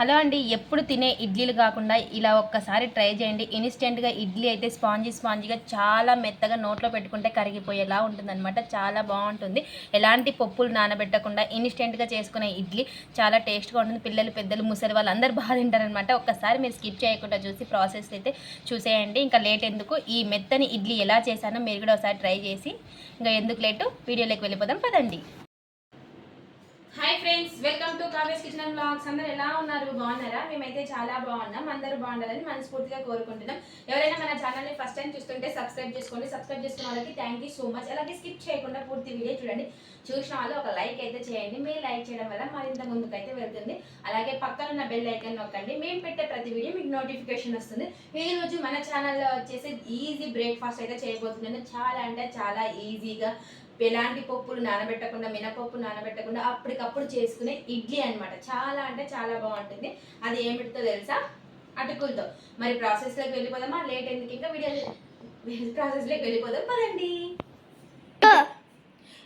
Hello అండి ఎప్పుడు తినే ఇడ్లీలు కాకుండా ఇలా ఒక్కసారి ట్రై చేయండి. ఇన్స్టెంట్గా ఇడ్లీ అయితే స్పాంజీ స్పాంజీగా చాలా మెత్తగా నోట్లో పెట్టుకుంటే కరిగిపోయేలా ఉంటుందన్నమాట. చాలా బాగుంటుంది. ఎలాంటి పప్పులు నానబెట్టకుండా ఇన్స్టెంట్గా చేసుకునే ఇడ్లీ చాలా టేస్ట్గా ఉంటుంది. పిల్లలు పెద్దలు ముసలి వాళ్ళు అందరూ బాగా తింటారనమాట ఒక్కసారి మీరు స్కిప్ చేయకుండా చూసి ప్రాసెస్ అయితే చూసేయండి. ఇంకా లేట్ ఎందుకు? ఈ మెత్తని ఇడ్లీ ఎలా చేశానో మీరు కూడా ఒకసారి ట్రై చేసి ఇంకా ఎందుకు లేటు? వీడియోలోకి వెళ్ళిపోదాం. పదండి. Hi friends welcome to Kavya's kitchen and blogs అందరూ ఎలా ఉన్నారు? బాగున్నారా? మేమైతే చాలా బాగున్నాం. అందరూ బాగుండాలని మనస్ఫూర్తిగా కోరుకుంటున్నాం. ఎవరైనా మన ఛానల్ని ఫస్ట్ టైం చూస్తుంటే సబ్స్క్రైబ్ చేసుకోండి. సబ్స్క్రైబ్ చేసుకున్న వాళ్ళకి థ్యాంక్ యూ సో మచ్ అలాగే స్కిప్ చేయకుండా పూర్తి వీడియో చూడండి. చూసిన వాళ్ళు ఒక లైక్ అయితే చేయండి. మీరు లైక్ చేయడం వల్ల మరింత ముందుకైతే వెళ్తుంది. అలాగే పక్కన ఉన్న బెల్ ఐకన్ నొక్కండి. మేము పెట్టే ప్రతి వీడియో మీకు నోటిఫికేషన్ వస్తుంది. ఈ రోజు మన ఛానల్లో వచ్చేసి ఈజీ బ్రేక్ఫాస్ట్ అయితే చేయబోతున్నాను. చాలా అంటే చాలా ఈజీగా ఎలాంటి పప్పులు నానబెట్టకుండా మినపప్పు నానబెట్టకుండా అప్పటికప్పుడు చేసుకునే ఇడ్లీ అన్నమాట. చాలా అంటే చాలా బాగుంటుంది. అది ఏమిటితో తెలుసా? అటుకులతో. మరి ప్రాసెస్లోకి వెళ్ళిపోదామా? లేట్ ఎందుకు? ఇంకా వీడియో ప్రాసెస్లోకి వెళ్ళిపోదాం. పదండి.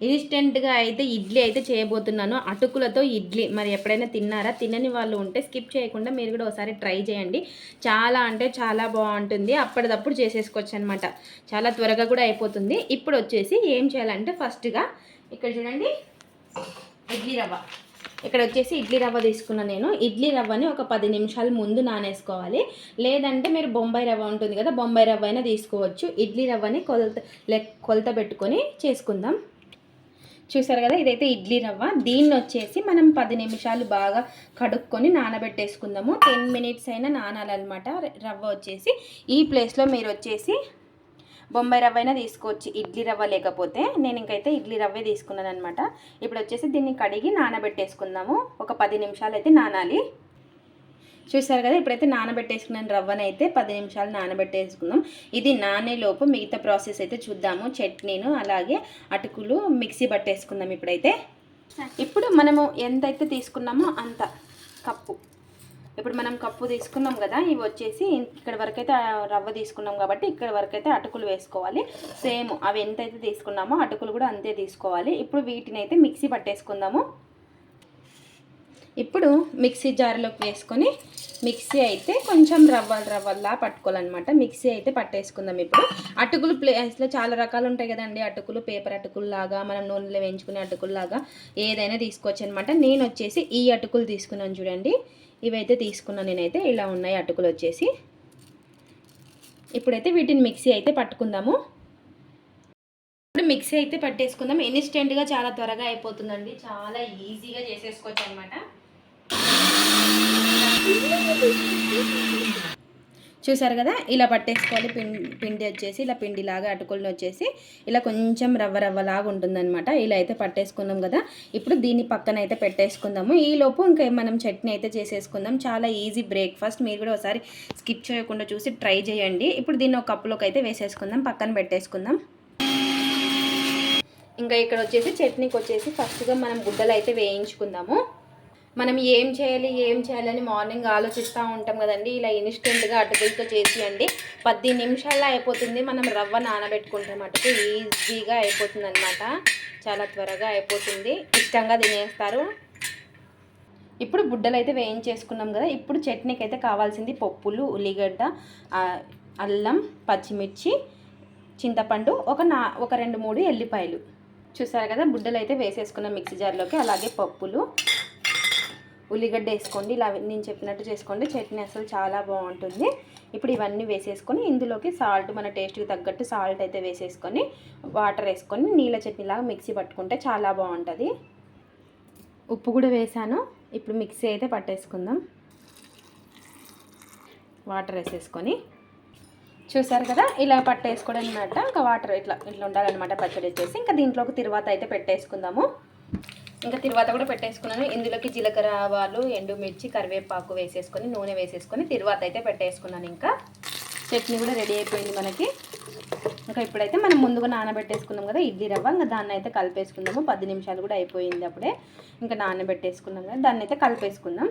ఇన్స్టెంట్గా అయితే ఇడ్లీ అయితే చేయబోతున్నాను. అటుకులతో ఇడ్లీ. మరి ఎప్పుడైనా తిన్నారా? తినని వాళ్ళు ఉంటే స్కిప్ చేయకుండా మీరు కూడా ఒకసారి ట్రై చేయండి. చాలా అంటే చాలా బాగుంటుంది. అప్పటిదప్పుడు చేసేసుకోవచ్చు అనమాట చాలా త్వరగా కూడా అయిపోతుంది. ఇప్పుడు వచ్చేసి ఏం చేయాలంటే ఫస్ట్గా ఇక్కడ చూడండి. ఇడ్లీ రవ్వ. ఇక్కడ వచ్చేసి ఇడ్లీ రవ్వ తీసుకున్నా నేను. ఇడ్లీ రవ్వని ఒక పది నిమిషాలు ముందు నానేసుకోవాలి. లేదంటే మీరు బొంబాయి రవ్వ ఉంటుంది కదా బొంబాయి రవ్వ అయినా తీసుకోవచ్చు. ఇడ్లీ రవ్వని కొలత లెక్ కొలత పెట్టుకొని చేసుకుందాం. చూసారు కదా ఇదైతే ఇడ్లీ రవ్వ. దీన్ని వచ్చేసి మనం పది నిమిషాలు బాగా కడుక్కొని నానబెట్టేసుకుందాము. టెన్ మినిట్స్ అయినా నానాలన్నమాట రవ్వ వచ్చేసి. ఈ ప్లేస్లో మీరు వచ్చేసి బొంబాయి రవ్వ అయినా తీసుకోవచ్చు ఇడ్లీ రవ్వ లేకపోతే. నేను ఇంకైతే ఇడ్లీ రవ్వే తీసుకున్నాను అనమాట ఇప్పుడు వచ్చేసి దీన్ని కడిగి నానబెట్టేసుకుందాము. ఒక పది నిమిషాలు అయితే నానాలి. చూసారు కదా ఇప్పుడైతే నానబెట్టేసుకున్నాను రవ్వని అయితే పది నిమిషాలు నానబెట్టేసుకుందాం. ఇది నానేలోపు మిగతా ప్రాసెస్ అయితే చూద్దాము. చట్నీను అలాగే అటుకులు మిక్సీ పట్టేసుకుందాం ఇప్పుడైతే. ఇప్పుడు మనము ఎంతైతే తీసుకున్నామో అంత కప్పు. ఇప్పుడు మనం కప్పు తీసుకున్నాం కదా ఇవి వచ్చేసి ఇక్కడ వరకైతే రవ్వ తీసుకున్నాం కాబట్టి ఇక్కడ వరకైతే అటుకులు వేసుకోవాలి. సేమ్ అవి ఎంతైతే తీసుకున్నామో అటుకులు కూడా అంతే తీసుకోవాలి. ఇప్పుడు వీటిని అయితే మిక్సీ పట్టేసుకుందాము. ఇప్పుడు మిక్సీ జార్లోకి వేసుకొని మిక్సీ అయితే కొంచెం రవ్వలు రవ్వల్లా పట్టుకోవాలన్నమాట. మిక్సీ అయితే పట్టేసుకుందాం ఇప్పుడు. అటుకులు ప్లేస్లో చాలా రకాలు ఉంటాయి కదండి. అటుకులు పేపర్ అటుకులు లాగా మనం నూనెలో వేయించుకునే అటుకుల్లాగా ఏదైనా తీసుకోవచ్చు అనమాట నేను వచ్చేసి ఈ అటుకులు తీసుకున్నాను చూడండి. ఇవైతే తీసుకున్నాను నేనైతే. ఇలా ఉన్నాయి అటుకులు వచ్చేసి. ఇప్పుడైతే వీటిని మిక్సీ అయితే పట్టుకుందాము. ఇప్పుడు మిక్సీ అయితే పట్టేసుకుందాం. ఇన్స్టెంట్గా చాలా త్వరగా అయిపోతుందండి. చాలా ఈజీగా చేసేసుకోవచ్చు అనమాట చూసారు కదా? ఇలా పట్టేసుకోవాలి. పిండి పిండి వచ్చేసి ఇలా పిండిలాగా అటుకులను వచ్చేసి ఇలా కొంచెం రవ్వ రవ్వలాగా ఉంటుందన్నమాట. ఇలా అయితే పట్టేసుకుందాం కదా. ఇప్పుడు దీన్ని పక్కన అయితే పెట్టేసుకుందాము. ఈ లోపు ఇంకా మనం చట్నీ అయితే చేసేసుకుందాం. చాలా ఈజీ బ్రేక్ఫాస్ట్. మీరు కూడా ఒకసారి స్కిప్ చేయకుండా చూసి ట్రై చేయండి. ఇప్పుడు దీన్ని ఒక కప్పులోకి అయితే వేసేసుకుందాం. పక్కన పెట్టేసుకుందాం. ఇంకా ఇక్కడ వచ్చేసి చట్నీకి వచ్చేసి ఫస్ట్గా మనం గుడ్డలు అయితే వేయించుకుందాము. మనం ఏం చేయాలి ఏం చేయాలని మార్నింగ్ ఆలోచిస్తూ ఉంటాం కదండి. ఇలా ఇన్స్టెంట్గా అటుకులతో చేసియండి. పది నిమిషాల్లో అయిపోతుంది. మనం రవ్వ నానబెట్టుకుంటే. మటుకు ఈజీగా అయిపోతుంది అనమాట చాలా త్వరగా అయిపోతుంది. ఇష్టంగా తినేస్తారు. ఇప్పుడు బుడ్డలు అయితే వేయించేసుకున్నాం కదా. ఇప్పుడు చట్నీకి అయితే కావాల్సింది పప్పులు ఉల్లిగడ్డ అల్లం పచ్చిమిర్చి చింతపండు ఒక నా ఒక రెండు మూడు ఎల్లిపాయలు. చూసారు కదా? బుడ్డలు అయితే వేసేసుకున్నాం మిక్సీ జార్లోకి. అలాగే పప్పులు ఉల్లిగడ్డ వేసుకోండి ఇలా నేను చెప్పినట్టు చేసుకోండి. చట్నీ అసలు చాలా బాగుంటుంది. ఇప్పుడు ఇవన్నీ వేసేసుకొని ఇందులోకి సాల్ట్ మన టేస్ట్కి తగ్గట్టు సాల్ట్ అయితే వేసేసుకొని వాటర్ వేసుకొని నీళ్ళ చట్నీలాగా మిక్సీ పట్టుకుంటే చాలా బాగుంటుంది. ఉప్పు కూడా వేసాను. ఇప్పుడు మిక్సీ అయితే పట్టేసుకుందాం. వాటర్ వేసేసుకొని. చూసారు కదా? ఇలా పట్టేసుకోవడం అనమాట ఇంకా వాటర్ ఇట్లా ఇట్లా ఉండాలన్నమాట పచ్చడి వచ్చేసి. ఇంకా దీంట్లోకి తిరువాత అయితే పెట్టేసుకుందాము. ఇంకా తర్వాత కూడా పెట్టేసుకున్నాను. ఇందులోకి జీలకర్ర ఆవాలు ఎండుమిర్చి కరివేపాకు వేసేసుకొని నూనె వేసేసుకొని తిరువాత అయితే పెట్టేసుకున్నాను ఇంకా. చట్నీ కూడా రెడీ అయిపోయింది మనకి. ఇంకా ఇప్పుడైతే మనం ముందుగా నానబెట్టేసుకున్నాం కదా ఇడ్లీ రవ్వ. ఇంకా దాన్ని అయితే కలిపేసుకుందాము. పది నిమిషాలు కూడా అయిపోయింది అప్పుడే. ఇంకా నానబెట్టేసుకున్నాం కదా దాన్ని అయితే కలిపేసుకుందాం.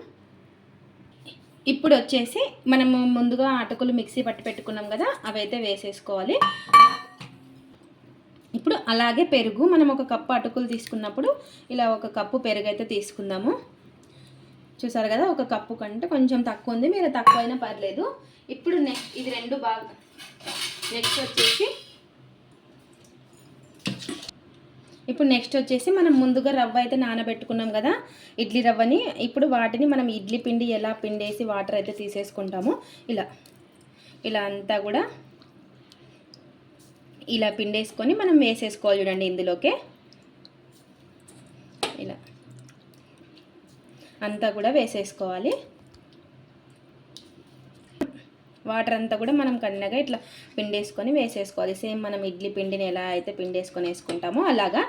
ఇప్పుడు వచ్చేసి మనము ముందుగా అటుకులు మిక్సీ పట్టి పెట్టుకున్నాం కదా అవైతే వేసేసుకోవాలి. ఇప్పుడు అలాగే పెరుగు మనం ఒక కప్పు అటుకులు తీసుకున్నప్పుడు ఇలా ఒక కప్పు పెరుగు అయితే తీసుకుందాము. చూసారు కదా ఒక కప్పు కంటే కొంచెం తక్కువ ఉంది. మీరు తక్కువ అయినా పర్లేదు. ఇప్పుడు నెక్స్ట్ ఇది రెండు బాగా నెక్స్ట్ వచ్చేసి ఇప్పుడు నెక్స్ట్ వచ్చేసి మనం ముందుగా రవ్వ అయితే నానబెట్టుకున్నాం కదా ఇడ్లీ రవ్వని. ఇప్పుడు వాటిని మనం ఇడ్లీ పిండి ఎలా పిండేసి వాటర్ అయితే తీసేసుకుంటాము. ఇలా ఇలా అంతా కూడా ఇలా పిండేసుకొని మనం వేసేసుకోవాలి చూడండి ఇందులోకే. ఇలా. అంతా కూడా వేసేసుకోవాలి. వాటర్ అంతా కూడా మనం కన్నగా ఇట్లా పిండేసుకొని వేసేసుకోవాలి. సేమ్ మనం ఇడ్లీ పిండిని ఎలా అయితే పిండేసుకొని వేసుకుంటామో అలాగా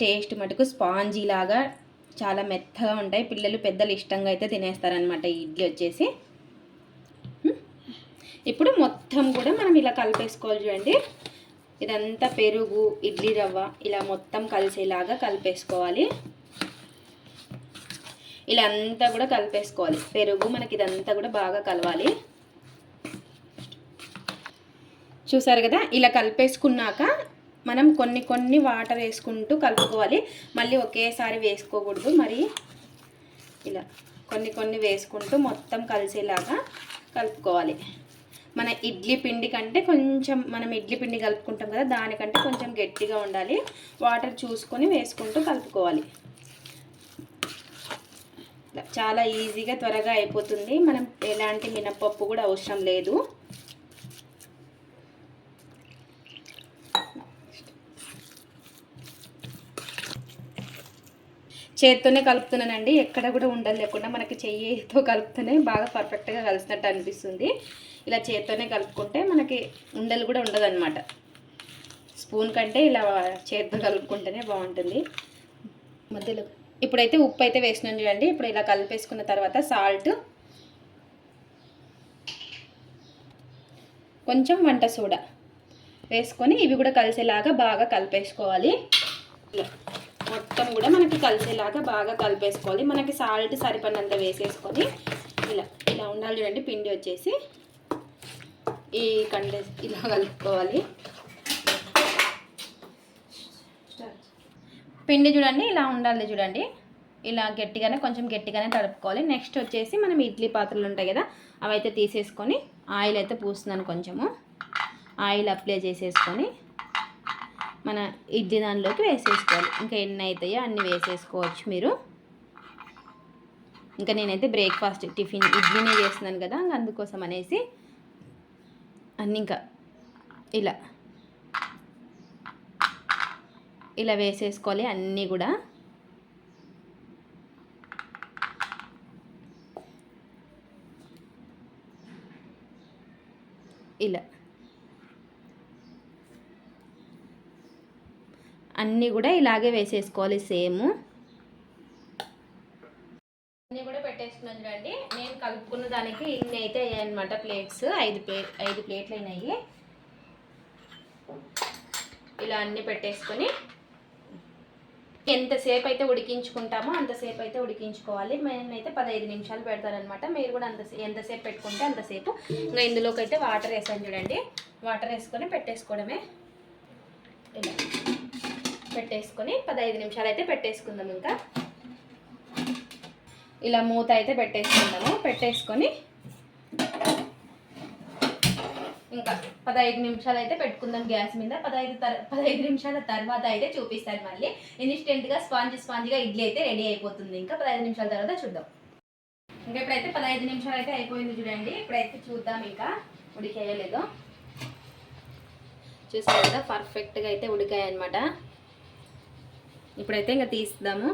టేస్ట్ మటుకు స్పాంజీ లాగా చాలా మెత్తగా ఉంటాయి. పిల్లలు పెద్దలు ఇష్టంగా అయితే తినేస్తారనమాట ఈ ఇడ్లీ వచ్చేసి. ఇప్పుడు మొత్తం కూడా మనం ఇలా కలిపేసుకోవాలి చూడండి. ఇదంతా పెరుగు ఇడ్లీ రవ్వ ఇలా మొత్తం కలిసేలాగా కలిపేసుకోవాలి. ఇలా అంతా కూడా కలిపేసుకోవాలి. పెరుగు మనకి ఇదంతా కూడా బాగా కలవాలి. చూసారు కదా? ఇలా కలిపేసుకున్నాక మనం కొన్ని కొన్ని వాటర్ వేసుకుంటూ కలుపుకోవాలి. మళ్ళీ ఒకేసారి వేసుకోకూడదు. మరి ఇలా కొన్ని కొన్ని వేసుకుంటూ మొత్తం కలిసేలాగా కలుపుకోవాలి. మన ఇడ్లీ పిండి కంటే కొంచెం మనం ఇడ్లీ పిండి కలుపుకుంటాం కదా దానికంటే కొంచెం గట్టిగా ఉండాలి. వాటర్ చూసుకొని వేసుకుంటూ కలుపుకోవాలి. చాలా ఈజీగా త్వరగా అయిపోతుంది. మనం ఎలాంటి మినపప్పు కూడా అవసరం లేదు. చేత్తోనే కలుపుతున్నానండి. ఎక్కడ కూడా ఉండదు లేకుండా మనకి చెయ్యితో కలుపుతూనే బాగా పర్ఫెక్ట్గా కలిసినట్టు అనిపిస్తుంది. ఇలా చేత్తోనే కలుపుకుంటే మనకి ఉండలు కూడా ఉండదన్నమాట. స్పూన్ కంటే ఇలా చేత్తో కలుపుకుంటేనే బాగుంటుంది. మధ్యలో. ఇప్పుడైతే ఉప్పు అయితే వేసినాను చూడండి. ఇప్పుడు ఇలా కలిపేసుకున్న తర్వాత సాల్ట్. కొంచెం వంట సోడా వేసుకొని ఇవి కూడా కలిసేలాగా బాగా కలిపేసుకోవాలి. ఇలా మొత్తం కూడా మనకి కలిసేలాగా బాగా కలిపేసుకోవాలి. మనకి సాల్ట్ సరిపడినంత వేసేసుకొని ఇలా ఇలా ఉండాలి చూడండి. పిండి వచ్చేసి ఈ కండే ఇలా కలుపుకోవాలి. పిండి చూడండి ఇలా ఉండాలి చూడండి. ఇలా గట్టిగానే కొంచెం గట్టిగానే తడుపుకోవాలి నెక్స్ట్ వచ్చేసి మనం ఇడ్లీ పాత్రలు ఉంటాయి కదా అవి అయితే తీసేసుకొని ఆయిల్ అయితే పూస్తున్నాను కొంచెము. ఆయిల్ అప్లై చేసేసుకొని మన ఇడ్లీ దానిలోకి వేసేసుకోవాలి. ఇంకా ఎన్ని అవుతాయో అన్నీ వేసేసుకోవచ్చు మీరు. ఇంకా నేనైతే బ్రేక్ఫాస్ట్ టిఫిన్ ఇడ్లీనే చేస్తున్నాను కదా అందుకోసం అనేసి అన్నీ ఇంకా ఇలా. ఇలా వేసేసుకోవాలి అన్నీ కూడా. ఇలా. అన్నీ కూడా ఇలాగే వేసేసుకోవాలి సేమ్ అన్నీ కూడా పెట్టేసుకున్నాను చూడండి నేను కలుపుకున్న దానికి ఇన్ని అయితే అయ్యాయన్నమాట ప్లేట్స్ ఐదు ప్లేట్ ఐదు ప్లేట్లు అయినాయి. ఇలా అన్నీ పెట్టేసుకొని ఎంతసేపు అయితే ఉడికించుకుంటామో అంతసేపు అయితే ఉడికించుకోవాలి. నేనైతే పదహైదు నిమిషాలు పెడతానమాట మీరు కూడా అంత ఎంతసేపు పెట్టుకుంటే అంతసేపు ఇంకా ఇందులోకి అయితే వాటర్ వేసాను చూడండి. వాటర్ వేసుకొని పెట్టేసుకోవడమే. ఇలా పెట్టేసుకొని పదహైదు నిమిషాలు అయితే పెట్టేసుకుందాం ఇంకా. ఇలా మూత అయితే పెట్టేసుకుందాము. పెట్టేసుకొని ఇంకా పదహైదు నిమిషాలు అయితే పెట్టుకుందాం గ్యాస్ మీద. పదహైదు తర్ పదహైదు నిమిషాల తర్వాత అయితే చూపిస్తాను మళ్ళీ. ఇన్స్టెంట్గా స్పాంజ్ స్పాంజ్గా ఇడ్లీ అయితే రెడీ అయిపోతుంది. ఇంకా పదహైదు నిమిషాల తర్వాత చూద్దాం. ఇంకా ఇప్పుడైతే పదహైదు నిమిషాలు అయితే అయిపోయింది చూడండి. ఇప్పుడైతే చూద్దాం ఇంకా ఉడికేయలేదు. చూసారు కదా పర్ఫెక్ట్గా అయితే ఉడికాయి అనమాట ఇప్పుడైతే ఇంకా తీస్తాము.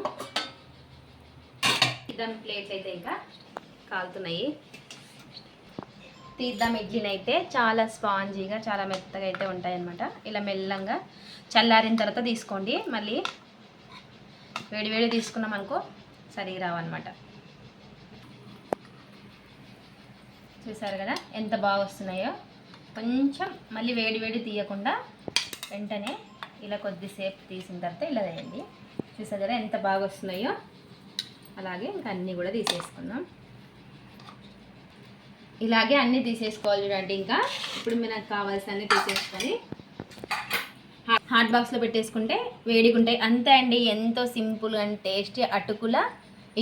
తీద్దాం ప్లేట్స్ అయితే ఇంకా కాలుతున్నాయి. తీద్దాం ఇడ్లీని అయితే. చాలా స్పాంజీగా చాలా మెత్తగా అయితే ఉంటాయన్నమాట. ఇలా మెల్లంగా చల్లారిన తర్వాత తీసుకోండి. మళ్ళీ వేడివేడి తీసుకున్నాం అనుకో సరిగా రావన్నమాట. చూసారు కదా ఎంత బాగా వస్తున్నాయో? కొంచెం మళ్ళీ వేడివేడి తీయకుండా వెంటనే ఇలా కొద్దిసేపు తీసిన తర్వాత ఇలా వేయండి. చూసారు కదా ఎంత బాగా వస్తున్నాయో? అలాగే ఇంకా అన్నీ కూడా తీసేసుకుందాం. ఇలాగే అన్నీ తీసేసుకోవాలి చూడండి ఇంకా. ఇప్పుడు మనకు కావాల్సిన తీసేసుకొని హాట్ బాక్స్లో పెట్టేసుకుంటే వేడిగా ఉంటాయి అంతే అండి ఎంతో సింపుల్ అండ్ టేస్టీ అటుకుల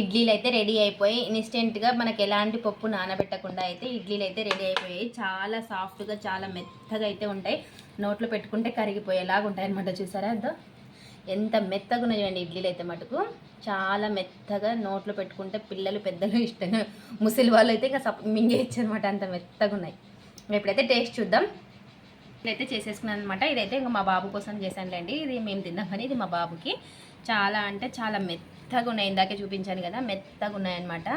ఇడ్లీలు అయితే రెడీ అయిపోయి ఇన్స్టెంట్గా మనకు ఎలాంటి పప్పు నానబెట్టకుండా అయితే ఇడ్లీలు అయితే రెడీ అయిపోయాయి. చాలా సాఫ్ట్గా చాలా మెత్తగా అయితే ఉంటాయి. నోట్లో పెట్టుకుంటే కరిగిపోయేలాగా ఉంటాయి అనమాట చూసారా అదో ఎంత మెత్తగా ఉన్నాయి చూడండి ఇడ్లీలు అయితే మటుకు. చాలా మెత్తగా నోట్లో పెట్టుకుంటే పిల్లలు పెద్దలు ఇష్టంగా ముసలి వాళ్ళు అయితే ఇంకా సప్ మింగేయచ్చు అనమాట అంత మెత్తగా ఉన్నాయి. ఇప్పుడైతే టేస్ట్ చూద్దాం. ఇట్లయితే చేసేసుకున్నాను అనమాట ఇదైతే ఇంకా మా బాబు కోసం చేశానులేండి. ఇది మేము తిన్నాం కానీ ఇది మా బాబుకి. చాలా అంటే చాలా మెత్తగా ఉన్నాయి ఇందాకే చూపించాను కదా మెత్తగా ఉన్నాయన్నమాట.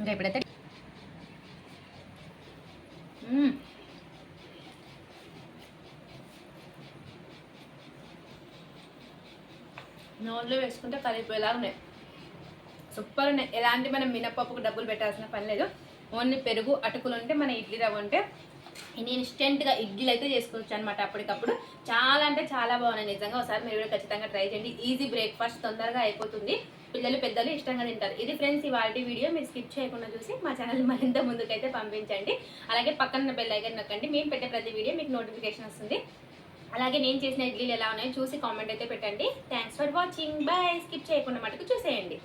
ఇంకా ఇప్పుడైతే నోట్లో వేసుకుంటే కరిగిపోయేలా ఉన్నాయి. సూపర్ ఉన్నాయి. ఎలాంటి మనం మినపప్పుకు డబ్బులు పెట్టాల్సిన పని లేదు. ఓన్లీ పెరుగు అటుకులు ఉంటే మన ఇడ్లీ రవ్వ ఉంటే నేను ఇన్స్టెంట్గా ఇడ్లీలు అయితే చేసుకోవచ్చు అనమాట అప్పటికప్పుడు. చాలా అంటే చాలా బాగున్నాయి. నిజంగా ఒకసారి మీరు కూడా ఖచ్చితంగా ట్రై చేయండి. ఈజీ బ్రేక్ఫాస్ట్ తొందరగా అయిపోతుంది. పిల్లలు పెద్దలు ఇష్టంగా తింటారు. ఇది ఫ్రెండ్స్ ఇవాళ వీడియో. మీరు స్కిప్ చేయకుండా చూసి మా ఛానల్ మరింత ముందుకైతే పంపించండి. అలాగే పక్కన బెల్ ఐకన్ నొక్కండి. మేము పెట్టే ప్రతి వీడియో మీకు నోటిఫికేషన్ వస్తుంది. అలాగే నేను చేసిన ఇడ్లీలు ఎలా ఉన్నాయో చూసి కామెంట్ అయితే పెట్టండి. Thanks for watching bye skip చేయకుండా మటుకు చూసేయండి.